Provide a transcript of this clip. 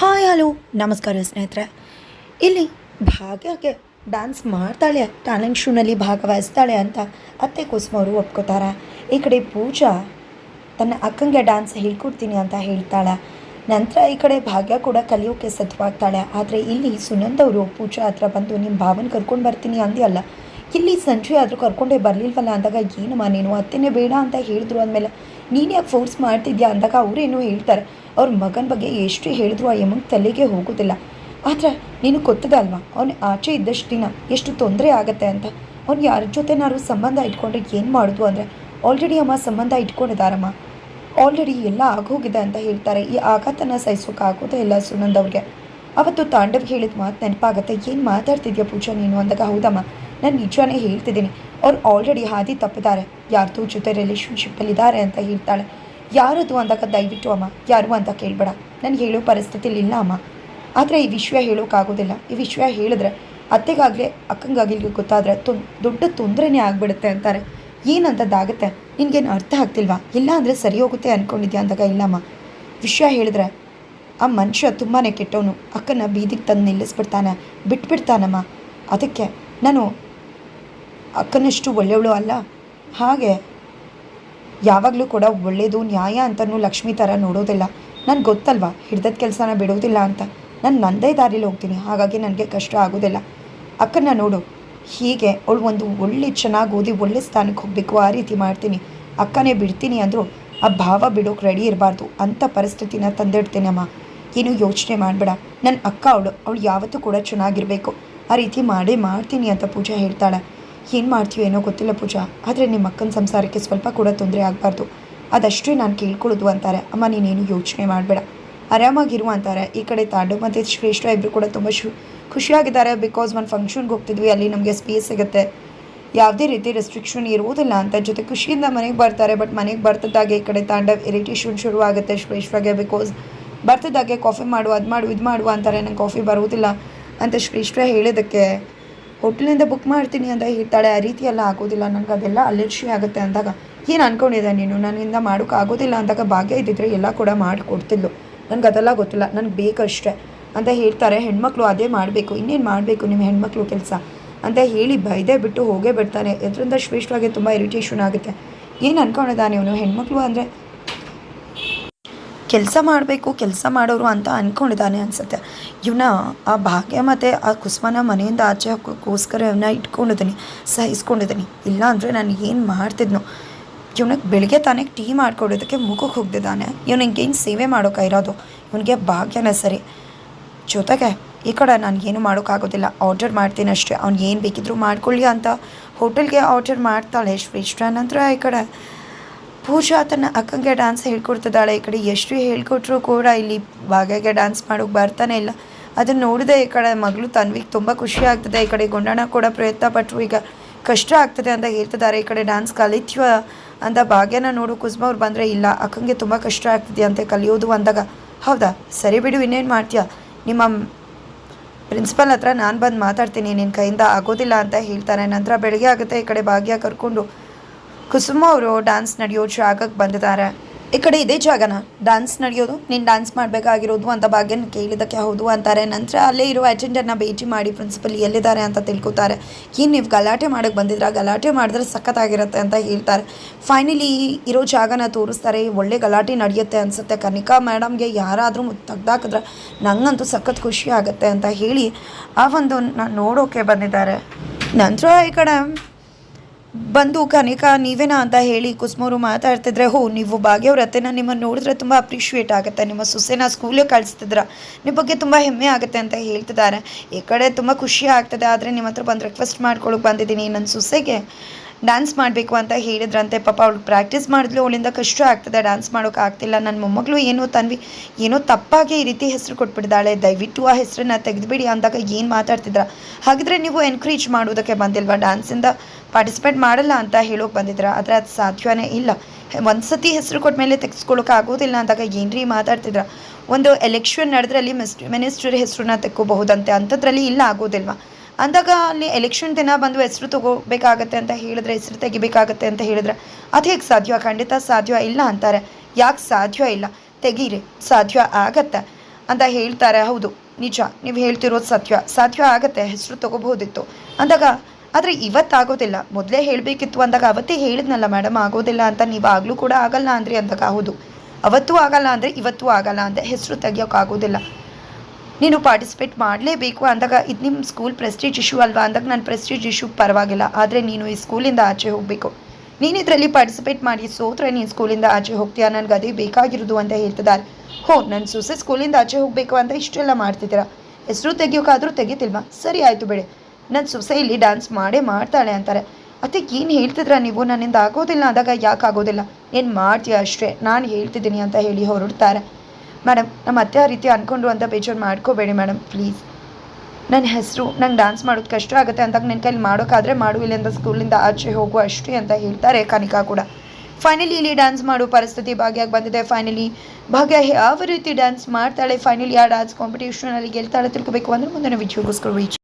Hi, hello, ನಮಸ್ಕಾರ ಸ್ನೇಹಿತರೆ. ಇಲ್ಲಿ ಭಾಗ್ಯಕ್ಕೆ ಡ್ಯಾನ್ಸ್ ಮಾಡ್ತಾಳೆ ಟ್ಯಾಲೆಂಟ್ ಶೂನಲ್ಲಿ ಭಾಗವಹಿಸ್ತಾಳೆ ಅಂತ ಅತ್ತೆ ಕುಸುಮ ಅವರು ಒಪ್ಕೋತಾರೆ. ಈ ಕಡೆ ಪೂಜಾ ತನ್ನ ಅಕ್ಕಂಗೆ ಡ್ಯಾನ್ಸ್ ಹೇಳ್ಕೊಡ್ತೀನಿ ಅಂತ ಹೇಳ್ತಾಳೆ. ನಂತರ ಈ ಕಡೆ ಭಾಗ್ಯ ಕೂಡ ಕಲಿಯೋಕ್ಕೆ ಸತ್ವಾಗ್ತಾಳೆ ಆದರೆ ಇಲ್ಲಿ ಸುನಂದವರು ಪೂಜಾ ಹತ್ರ ಬಂದು ನಿಮ್ಮ ಭಾವನ ಕರ್ಕೊಂಡು ಬರ್ತೀನಿ ಅಂದ್ಯಲ್ಲ. ಇಲ್ಲಿ ಸಂಜೆ ಆದರೂ ಕರ್ಕೊಂಡೇ ಬರಲಿಲ್ವಲ್ಲ ಅಂದಾಗ ಏನಮ್ಮ ನೀನು? ಅತ್ತೆನೇ ಬೇಡ ಅಂತ ಹೇಳಿದ್ರು ಅಂದಮೇಲೆ ನೀನು ಯಾಕೆ ಫೋರ್ಸ್ ಮಾಡ್ತಿದ್ಯಾ ಅಂದಾಗ ಅವರೇನು ಹೇಳ್ತಾರೆ. ಅವ್ರ ಮಗನ ಬಗ್ಗೆ ಎಷ್ಟು ಹೇಳಿದ್ರು ಆ ತಲೆಗೆ ಹೋಗೋದಿಲ್ಲ. ಆದರೆ ನೀನು ಕೊತ್ತದಲ್ವಾ ಅವನು ಆಚೆ ಇದ್ದಷ್ಟು ದಿನ ಎಷ್ಟು ತೊಂದರೆ ಆಗುತ್ತೆ ಅಂತ. ಅವ್ನು ಯಾರ ಜೊತೆನಾದ್ರು ಸಂಬಂಧ ಇಟ್ಕೊಂಡ್ರೆ ಏನು ಮಾಡೋದು ಅಂದರೆ? ಆಲ್ರೆಡಿ ಅಮ್ಮ ಸಂಬಂಧ ಇಟ್ಕೊಂಡಿದ್ದಾರಮ್ಮ. ಆಲ್ರೆಡಿ ಎಲ್ಲ ಆಗೋಗಿದೆ ಅಂತ ಹೇಳ್ತಾರೆ. ಈ ಆಘಾತನ ಸಹಿಸೋಕ್ಕಾಗೋದೇ ಇಲ್ಲ ಸುನಂದ್ ಅವ್ರಿಗೆ. ಅವತ್ತು ತಾಂಡವ್ ಹೇಳಿದ ಮಾತು ನೆನಪಾಗತ್ತೆ. ಏನು ಮಾತಾಡ್ತಿದ್ಯಾ ಪೂಜಾ ನೀನು? ಅಂದಾಗ ಹೌದಮ್ಮ. ನಾನು ನಿಜವೇ ಹೇಳ್ತಿದ್ದೀನಿ. ಅವ್ರು ಆಲ್ರೆಡಿ ಹಾದಿ ತಪ್ಪಿದ್ದಾರೆ. ಯಾರ್ದೋ ಜೊತೆ ರಿಲೇಷನ್ಶಿಪ್ಪಲ್ಲಿದ್ದಾರೆ ಅಂತ ಹೇಳ್ತಾಳೆ. ಯಾರದು ಅಂದಾಗ ದಯವಿಟ್ಟು ಅಮ್ಮ, ಯಾರು ಅಂತ ಕೇಳಬೇಡ. ನನಗೆ ಹೇಳೋ ಪರಿಸ್ಥಿತಿಲಿ ಇಲ್ಲ ಅಮ್ಮ. ಆದರೆ ಈ ವಿಷಯ ಹೇಳೋಕ್ಕಾಗೋದಿಲ್ಲ ಈ ವಿಷಯ ಹೇಳಿದ್ರೆ ಅತ್ತೆಗಾಗಲಿ ಅಕ್ಕಂಗಾಗಲಿ ಗೊತ್ತಾದರೆ ತೊನ್ ದೊಡ್ಡ ತೊಂದರೆನೇ ಆಗಿಬಿಡುತ್ತೆ ಅಂತಾರೆ. ಏನಂತದ್ದಾಗುತ್ತೆ? ನಿನಗೇನು ಅರ್ಥ ಆಗ್ತಿಲ್ವಾ? ಇಲ್ಲ ಅಂದರೆ ಸರಿ ಹೋಗುತ್ತೆ ಅಂದ್ಕೊಂಡಿದ್ಯಾ ಅಂದಾಗ ಇಲ್ಲಮ್ಮ ವಿಷಯ ಹೇಳಿದ್ರೆ, ಆ ಮನುಷ್ಯ ತುಂಬಾ ಕೆಟ್ಟವನು. ಅಕ್ಕನ ಬೀದಿಗೆ ತಂದು ನಿಲ್ಲಿಸ್ಬಿಡ್ತಾನೆ. ಬಿಟ್ಬಿಡ್ತಾನಮ್ಮ. ಅದಕ್ಕೆ ನಾನು ಅಕ್ಕನಷ್ಟು ಒಳ್ಳೆಯವಳು ಅಲ್ಲ? ಹಾಗೆ. ಯಾವಾಗಲೂ ಕೂಡ ಒಳ್ಳೆಯದು, ನ್ಯಾಯ ಅಂತಲೂ ಲಕ್ಷ್ಮಿ ಥರ ನೋಡೋದಿಲ್ಲ. ನನಗೆ ಗೊತ್ತಲ್ವಾ? ಹಿಡ್ದದ ಕೆಲಸನ ಬಿಡೋದಿಲ್ಲ ಅಂತ. ನಾನು ನನ್ನದೇ ದಾರಿಲಿ ಹೋಗ್ತೀನಿ. ಹಾಗಾಗಿ ನನಗೆ ಕಷ್ಟ ಆಗೋದಿಲ್ಲ. ಅಕ್ಕನ ನೋಡು. ಹೀಗೆ ಅವಳು ಒಂದು ಒಳ್ಳೆ ಚೆನ್ನಾಗಿ ಓದಿ ಒಳ್ಳೆ ಸ್ಥಾನಕ್ಕೆ ಹೋಗಬೇಕು. ಆ ರೀತಿ ಮಾಡ್ತೀನಿ. ಅಕ್ಕನೇ ಬಿಡ್ತೀನಿ ಅಂದರೂ, ಆ ಭಾವ ಬಿಡೋಕೆ ರೆಡಿ ಇರಬಾರ್ದು ಅಂಥ ಪರಿಸ್ಥಿತಿನ ತಂದಿಡ್ತೀನಿ ಅಮ್ಮ. ಏನು ಯೋಚನೆ ಮಾಡಬೇಡ. ನನ್ನ ಅಕ್ಕ ಅವಳು. ಅವಳು ಯಾವತ್ತೂ ಕೂಡ ಚೆನ್ನಾಗಿರಬೇಕು. ಆ ರೀತಿ ಮಾಡೇ ಮಾಡ್ತೀನಿ ಅಂತ ಪೂಜಾ ಹೇಳ್ತಾಳೆ. ಏನು ಮಾಡ್ತೀವಿ ಏನೋ ಗೊತ್ತಿಲ್ಲ ಪೂಜಾ. ಆದರೆ ನಿಮ್ಮ ಅಕ್ಕನ ಸಂಸಾರಕ್ಕೆ ಸ್ವಲ್ಪ ಕೂಡ ತೊಂದರೆ ಆಗಬಾರ್ದು. ಅದಷ್ಟೇ ನಾನು ಕೇಳ್ಕೊಳ್ಳೋದು ಅಂತಾರೆ. ಅಮ್ಮ, ನೀನೇನು ಯೋಚನೆ ಮಾಡಬೇಡ. ಆರಾಮಾಗಿರು ಅಂತಾರೆ. ಈ ಕಡೆ ತಾಂಡು ಮತ್ತು ಶ್ರೇಷ್ಠ ಇಬ್ಬರು ಕೂಡ ತುಂಬ ಶು, ಖುಷಿಯಾಗಿದ್ದಾರೆ. ಬಿಕಾಸ್ ಒಂದು ಫಂಕ್ಷನ್ಗೆ ಹೋಗ್ತಿದ್ವಿ, ಅಲ್ಲಿ ನಮಗೆ ಸ್ಪೇಸ್ ಸಿಗುತ್ತೆ. ಯಾವುದೇ ರೀತಿ ರೆಸ್ಟ್ರಿಕ್ಷನ್ ಇರುವುದಿಲ್ಲ ಅಂತ. ಜೊತೆ ಖುಷಿಯಿಂದ ಮನೆಗೆ ಬರ್ತಾರೆ ಬಟ್ ಮನೆಗೆ ಬರ್ತಿದ್ದಾಗೆ ಈ ಕಡೆ ತಾಂಡವ್ ಇರಿಟೇಷನ್ ಶುರು ಆಗುತ್ತೆ ಶ್ರೇಷ್ಠಗೆ. ಬಿಕಾಸ್ ಬರ್ತಿದ್ದಾಗೆ ಕಾಫಿ ಮಾಡು, ಅದು ಮಾಡು, ಇದು ಮಾಡು ಅಂತಾರೆ. ನಂಗೆ ಕಾಫಿ ಬರುವುದಿಲ್ಲ ಅಂತ ಶ್ರೇಷ್ಠ ಹೇಳಿದ್ದಕ್ಕೆ ಹೋಟ್ಲಿಂದ ಬುಕ್ ಮಾಡ್ತೀನಿ ಅಂತ ಹೇಳ್ತಾಳೆ. ಆ ರೀತಿ ಎಲ್ಲ ಆಗೋದಿಲ್ಲ. ನನಗೆ ಅದೆಲ್ಲ ಅಲರ್ಜಿ ಆಗುತ್ತೆ ಅಂದಾಗ, ಏನು ಅನ್ಕೊಂಡಿದ್ದೆ ನೀನು? ನನ್ನಿಂದ ಮಾಡೋಕ್ಕಾಗೋದಿಲ್ಲ ಅಂದಾಗ ಭಾಗ್ಯ ಇದ್ದಿದ್ರೆ ಎಲ್ಲ ಕೂಡ ಮಾಡಿಕೊಡ್ತಿದ್ಲು. ನನಗೆ ಅದೆಲ್ಲ ಗೊತ್ತಿಲ್ಲ. ನನಗೆ ಬೇಕಷ್ಟೇ ಅಂತ ಹೇಳ್ತಾರೆ. ಹೆಣ್ಮಕ್ಳು ಅದೇ ಮಾಡಬೇಕು. ಇನ್ನೇನು ಮಾಡಬೇಕು ನಿಮ್ಮ ಹೆಣ್ಮಕ್ಳು ಕೆಲಸ? ಅಂತ ಹೇಳಿ ಬೈದೇ ಬಿಟ್ಟು ಹೋಗೇ ಬಿಡ್ತಾನೆ. ಇದರಿಂದ ಶ್ರೇಷ್ಠವಾಗಿ ತುಂಬ ಇರಿಟೇಷನ್ ಆಗುತ್ತೆ. ಏನು ಅನ್ಕೊಂಡಿದ್ದಾನೆ ಅವನು ಹೆಣ್ಮಕ್ಳು ಅಂದರೆ ಕೆಲಸ ಮಾಡಬೇಕು, ಕೆಲಸ ಮಾಡೋರು ಅಂತ ಅಂದ್ಕೊಂಡಿದ್ದಾನೆ ಅನಿಸುತ್ತೆ. ಇವನ ಆ ಭಾಗ್ಯ ಮತ್ತು ಆ ಕುಸುಮನ ಮನೆಯಿಂದ ಆಚೆ ಹಾಕೋಕ್ಕೋಸ್ಕರ ಇವನ್ನ ಇಟ್ಕೊಂಡಿದ್ದೀನಿ, ಸಹಿಸ್ಕೊಂಡಿದ್ದೀನಿ. ಇಲ್ಲ ಅಂದರೆ ನಾನು ಏನು ಮಾಡ್ತಿದ್ನೋ. ಇವನಿಗೆ ಬೆಳಿಗ್ಗೆ ತಾನೇ ಟೀ ಮಾಡ್ಕೊಡೋದಕ್ಕೆ ಮುಖಕ್ಕೆ ಹೋಗ್ತಿದ್ದಾನೆ. ಇವನಿಗೆ ಏನು ಸೇವೆ ಮಾಡೋಕೆ ಇರೋದು? ಇವನಿಗೆ ಭಾಗ್ಯನೇ ಸರಿ. ಜೊತೆಗೆ, ಈ ಕಡೆ ನಾನು ಏನು ಮಾಡೋಕ್ಕಾಗೋದಿಲ್ಲ. ಆರ್ಡರ್ ಮಾಡ್ತೀನಿ ಅಷ್ಟೇ. ಅವ್ನು ಏನು ಬೇಕಿದ್ರು ಮಾಡ್ಕೊಳ್ಳಿ ಅಂತ ಹೋಟೆಲ್ಗೆ ಆರ್ಡರ್ ಮಾಡ್ತಾಳೆ ಶ್ರೇಷ್ಠ ನಂತರ ಈ ಕಡೆ. ಪೂಜಾ ತನ್ನ ಅಕ್ಕಂಗೆ ಡ್ಯಾನ್ಸ್ ಹೇಳ್ಕೊಡ್ತಿದ್ದಾಳೆ. ಈ ಕಡೆ ಎಷ್ಟು ಹೇಳ್ಕೊಟ್ರು ಕೂಡ ಇಲ್ಲಿ ಭಾಗ್ಯಗೆ ಡ್ಯಾನ್ಸ್ ಮಾಡೋಕೆ ಬರ್ತಾನೆ ಇಲ್ಲ. ಅದನ್ನು ನೋಡಿದೆ ಈ ಕಡೆ ಮಗಳು ತನ್ವಿಗೆ ತುಂಬ ಖುಷಿ ಆಗ್ತದೆ. ಈ ಕಡೆ ಗೊಂಡಣ ಕೂಡ ಪ್ರಯತ್ನ ಪಟ್ಟರು ಈಗ ಕಷ್ಟ ಆಗ್ತದೆ ಅಂತ ಹೇಳ್ತಿದ್ದಾರೆ. ಈ ಕಡೆ ಡ್ಯಾನ್ಸ್ ಕಲಿತ್ವ ಅಂತ ಭಾಗ್ಯನ ನೋಡು. ಕುಸುಮ ಅವ್ರು ಬಂದರೆ ಇಲ್ಲ, ಅಕ್ಕಂಗೆ ತುಂಬ ಕಷ್ಟ ಆಗ್ತಿದೆ ಅಂತ ಕಲಿಯೋದು ಅಂದಾಗ. ಹೌದಾ? ಸರಿ ಬಿಡು, ಇನ್ನೇನು ಮಾಡ್ತೀಯ? ನಿಮ್ಮ ಪ್ರಿನ್ಸಿಪಲ್ ಹತ್ರ ನಾನು ಬಂದು ಮಾತಾಡ್ತೀನಿ. ನಿನ್ನ ಕೈಯಿಂದ ಆಗೋದಿಲ್ಲ ಅಂತ ಹೇಳ್ತಾರೆ ನಂತರ ಬೆಳಗ್ಗೆ ಆಗುತ್ತೆ ಈ ಕಡೆ ಭಾಗ್ಯ ಕರ್ಕೊಂಡು. ಕುಸುಮ ಅವರು ಡ್ಯಾನ್ಸ್ ನಡೆಯೋ ಜಾಗಕ್ಕೆ ಬಂದಿದ್ದಾರೆ. ಈ ಕಡೆ ಇದೇ ಜಾಗನ ಡ್ಯಾನ್ಸ್ ನಡೆಯೋದು, ನೀನು ಡ್ಯಾನ್ಸ್ ಮಾಡಬೇಕಾಗಿರೋದು ಅಂತ ಭಾಗ್ಯನ ಕೇಳಿದ್ದಕ್ಕೆ ಹೌದು ಅಂತಾರೆ. ನಂತರ ಅಲ್ಲೇ ಇರೋ ಅಟೆಂಡರ್ನ ಭೇಟಿ ಮಾಡಿ ಪ್ರಿನ್ಸಿಪಲ್ ಎಲ್ಲಿದ್ದಾರೆ ಅಂತ ತಿಳ್ಕೊತಾರೆ. ಏನು ನೀವು ಗಲಾಟೆ ಮಾಡೋಕ್ಕೆ ಬಂದಿದ್ರ? ಗಲಾಟೆ ಮಾಡಿದ್ರೆ ಸಖತ್ತಾಗಿರುತ್ತೆ ಅಂತ ಹೇಳ್ತಾರೆ. ಫೈನಲಿ ಇರೋ ಜಾಗನ ತೋರಿಸ್ತಾರೆ, ಒಳ್ಳೆ ಗಲಾಟೆ ನಡೆಯುತ್ತೆ ಅನಿಸುತ್ತೆ. ಕನಿಕಾ ಮೇಡಮ್ಗೆ ಯಾರಾದರೂ ತೆಗ್ದಾಕಿದ್ರೆ ನಂಗಂತೂ ಸಖತ್ ಖುಷಿ ಆಗುತ್ತೆ ಅಂತ ಹೇಳಿ ಆ ಒಂದು ನೋಡೋಕೆ ಬಂದಿದ್ದಾರೆ. ನಂತರ ಈ ಕಡೆ ಬಂದು ಕನಿಕಾ ನೀವೇನಾ ಅಂತ ಹೇಳಿ ಕುಸ್ಮೋರು ಮಾತಾಡ್ತಿದ್ರೆ, ಹೋ, ನೀವು ಭಾಗ್ಯವ್ರ ಅತ್ತೆನ ನಿಮ್ಮನ್ನು ನೋಡಿದ್ರೆ ತುಂಬ ಅಪ್ರಿಷಿಯೇಟ್ ಆಗುತ್ತೆ. ನಿಮ್ಮ ಸೊಸೆನ ಸ್ಕೂಲಿಗೆ ಕಳಿಸ್ತಿದ್ರ ನಿಮ್ಮ ಬಗ್ಗೆ ತುಂಬ ಹೆಮ್ಮೆ ಆಗುತ್ತೆ ಅಂತ ಹೇಳ್ತಿದ್ದಾರೆ. ಈ ಕಡೆ ತುಂಬ ಖುಷಿ ಆಗ್ತದೆ, ಆದರೆ ನಿಮ್ಮ ಹತ್ರ ಬಂದು ರಿಕ್ವೆಸ್ಟ್ ಮಾಡ್ಕೊಳಕ್ಕೆ ಬಂದಿದ್ದೀನಿ ನನ್ನ ಸೊಸೆಗೆ. ಡ್ಯಾನ್ಸ್ ಮಾಡಬೇಕು ಅಂತ ಹೇಳಿದ್ರಂತೆ. ಪಾಪ ಅವಳು ಪ್ರಾಕ್ಟೀಸ್ ಮಾಡಿದ್ಲು, ಅವಳಿಂದ ಕಷ್ಟ ಆಗ್ತದೆ ಡ್ಯಾನ್ಸ್ ಮಾಡೋಕೆ ಆಗ್ತಿಲ್ಲ. ನನ್ನ ಮೊಮ್ಮಗಳು ಏನೋ ತನ್ವಿ, ಏನೋ ತಪ್ಪಾಗಿ ಈ ರೀತಿ ಹೆಸರು ಕೊಟ್ಬಿಟ್ಟಿದ್ದಾಳೆ. ದಯವಿಟ್ಟು ಆ ಹೆಸರನ್ನ ತೆಗೆದುಬಿಡಿ ಅಂದಾಗ ಏನು ಮಾತಾಡ್ತಿದ್ರ? ಹಾಗಿದ್ರೆ ನೀವು ಎನ್ಕರೇಜ್ ಮಾಡೋದಕ್ಕೆ ಬಂದಿಲ್ವಾ? ಡ್ಯಾನ್ಸಿಂದ ಪಾರ್ಟಿಸಿಪೇಟ್ ಮಾಡಲ್ಲ ಅಂತ ಹೇಳೋಕೆ ಬಂದಿದ್ರ. ಆದರೆ ಅದು ಸಾಧ್ಯವೇ ಇಲ್ಲ. ಒಂದು ಸತಿ ಹೆಸರು ಕೊಟ್ಟ ಮೇಲೆ ತೆಗೆಸ್ಕೊಳ್ಳೋಕೆ ಆಗೋದಿಲ್ಲ ಅಂದಾಗ ಏನ್ರಿ ಮಾತಾಡ್ತಿದ್ರ? ಒಂದು ಎಲೆಕ್ಷನ್ ನಡೆದ್ರಲ್ಲಿ ಮಿನಿಸ್ಟರ್ ಹೆಸರನ್ನ ತೆಕ್ಕೋಬಹುದಂತೆ. ಅಂಥದ್ರಲ್ಲಿ ಇಲ್ಲ, ಆಗೋದಿಲ್ವಾ? ಅಂದಾಗ ಅಲ್ಲಿ ಎಲೆಕ್ಷನ್ ದಿನ ಬಂದು ಹೆಸರು ತಗೋಬೇಕಾಗತ್ತೆ ಅಂತ ಹೇಳಿದ್ರೆ, ಹೆಸರು ತೆಗಿಬೇಕಾಗತ್ತೆ ಅಂತ ಹೇಳಿದ್ರೆ, ಅದು ಹೇಗೆ ಸಾಧ್ಯ? ಖಂಡಿತ ಸಾಧ್ಯ ಇಲ್ಲ ಅಂತಾರೆ. ಯಾಕೆ ಸಾಧ್ಯ ಇಲ್ಲ? ತೆಗೀರಿ, ಸಾಧ್ಯ ಆಗತ್ತೆ ಅಂತ ಹೇಳ್ತಾರೆ. ಹೌದು, ನಿಜ, ನೀವು ಹೇಳ್ತಿರೋದು ಸತ್ಯ. ಸಾಧ್ಯ ಆಗತ್ತೆ, ಹೆಸರು ತಗೋಬಹುದಿತ್ತು. ಅಂದಾಗ, ಆದರೆ ಇವತ್ತಾಗೋದಿಲ್ಲ. ಮೊದಲೇ ಹೇಳಬೇಕಿತ್ತು ಅಂದಾಗ ಅವತ್ತೇ ಹೇಳಿದ್ನಲ್ಲ ಮೇಡಮ್ ಆಗೋದಿಲ್ಲ ಅಂತ. ನೀವು ಆಗಲೂ ಕೂಡ ಆಗಲ್ಲ ಅಂದ್ರಿ. ಅಂದಾಗ, ಹೌದು, ಅವತ್ತೂ ಆಗಲ್ಲ ಅಂದರೆ ಇವತ್ತೂ ಆಗಲ್ಲ ಅಂದರೆ ಹೆಸರು ತೆಗಿಯೋಕ್ಕಾಗೋದಿಲ್ಲ ನೀನು ಪಾರ್ಟಿಸಿಪೇಟ್ ಮಾಡಲೇಬೇಕು ಅಂದಾಗ ಇದು ನಿಮ್ಮ ಸ್ಕೂಲ್ ಪ್ರೆಸ್ಟೀಜ್ ಇಶ್ಯೂ ಅಲ್ವಾ? ಅಂದಾಗ ನಾನು ಪ್ರೆಸ್ಟೀಜ್ ಇಶ್ಯೂ ಪರವಾಗಿಲ್ಲ. ಆದರೆ ನೀನು ಈ ಸ್ಕೂಲಿಂದ ಆಚೆ ಹೋಗಬೇಕು. ನೀನು ಇದರಲ್ಲಿ ಪಾರ್ಟಿಸಿಪೇಟ್ ಮಾಡಿ ಸೋತ್ರೆ ನೀನು ಸ್ಕೂಲಿಂದ ಆಚೆ ಹೋಗ್ತೀಯಾ? ನನಗೆ ಅದೇ ಬೇಕಾಗಿರೋದು ಅಂತ ಹೇಳ್ತಿದ್ದಾರೆ. ಹೋ ನನ್ನ ಸೊಸೆ ಸ್ಕೂಲಿಂದ ಆಚೆ ಹೋಗಬೇಕು ಅಂತ ಇಷ್ಟೆಲ್ಲ ಮಾಡ್ತಿದ್ದೀರ? ಹೆಸರು ತೆಗಿಯೋಕ್ಕಾದರೂ ತೆಗಿತಿಲ್ವಾ? ಸರಿ, ಆಯಿತು ಬಿಡಿ. ನನ್ನ ಸೊಸೆ ಇಲ್ಲಿ ಡ್ಯಾನ್ಸ್ ಮಾಡೇ ಮಾಡ್ತಾಳೆ ಅಂತಾರೆ. ಅದಕ್ಕೆ ಏನು ಹೇಳ್ತಿದ್ರ ನೀವು? ನನ್ನಿಂದ ಆಗೋದಿಲ್ಲ ಅಂದಾಗ ಯಾಕೆ ಆಗೋದಿಲ್ಲ? ಏನು ಮಾಡ್ತೀಯ ಅಷ್ಟೇ? ನಾನು ಹೇಳ್ತಿದ್ದೀನಿ ಅಂತ ಹೇಳಿ ಹೊರಡ್ತಾರೆ. ಮೇಡಮ್ ನಮ್ಮ ಅತ್ತೆ ಆ ರೀತಿ ಅಂದ್ಕೊಂಡು ಅಂತ ಬೇಜಾರು ಮಾಡ್ಕೋಬೇಡಿ ಮೇಡಮ್ ಪ್ಲೀಸ್ ನನ್ನ ಹೆಸರು, ನಂಗೆ ಡ್ಯಾನ್ಸ್ ಮಾಡೋದು ಕಷ್ಟ ಆಗುತ್ತೆ ಅಂತ ನನ್ನ ಕೈಲಿ ಮಾಡೋಕ್ಕಾದ್ರೆ ಮಾಡು, ಇಲ್ಲಿಂದ ಸ್ಕೂಲಿಂದ ಆಚೆ ಹೋಗು ಅಷ್ಟೇ ಅಂತ ಹೇಳ್ತಾರೆ ಕನಿಕಾ ಕೂಡ. ಫೈನಲಿ ಇಲ್ಲಿ ಡ್ಯಾನ್ಸ್ ಮಾಡೋ ಪರಿಸ್ಥಿತಿ ಭಾಗ್ಯಕ್ಕೆ ಬಂದಿದೆ ಫೈನಲಿ ಭಾಗ್ಯ ಯಾವ ರೀತಿ ಡ್ಯಾನ್ಸ್ ಮಾಡ್ತಾಳೆ ಫೈನಲಿ ಆ ಡ್ಯಾನ್ಸ್ ಕಾಂಪಿಟೇಷನಲ್ಲಿ ಗೆಲ್ತಾಳೆ ತಿಳ್ಕೊಬೇಕು ಅಂದರೆ ಮುಂದಿನ ವಿಡಿಯೋಗೋಸ್ಕರ ರೀಚ್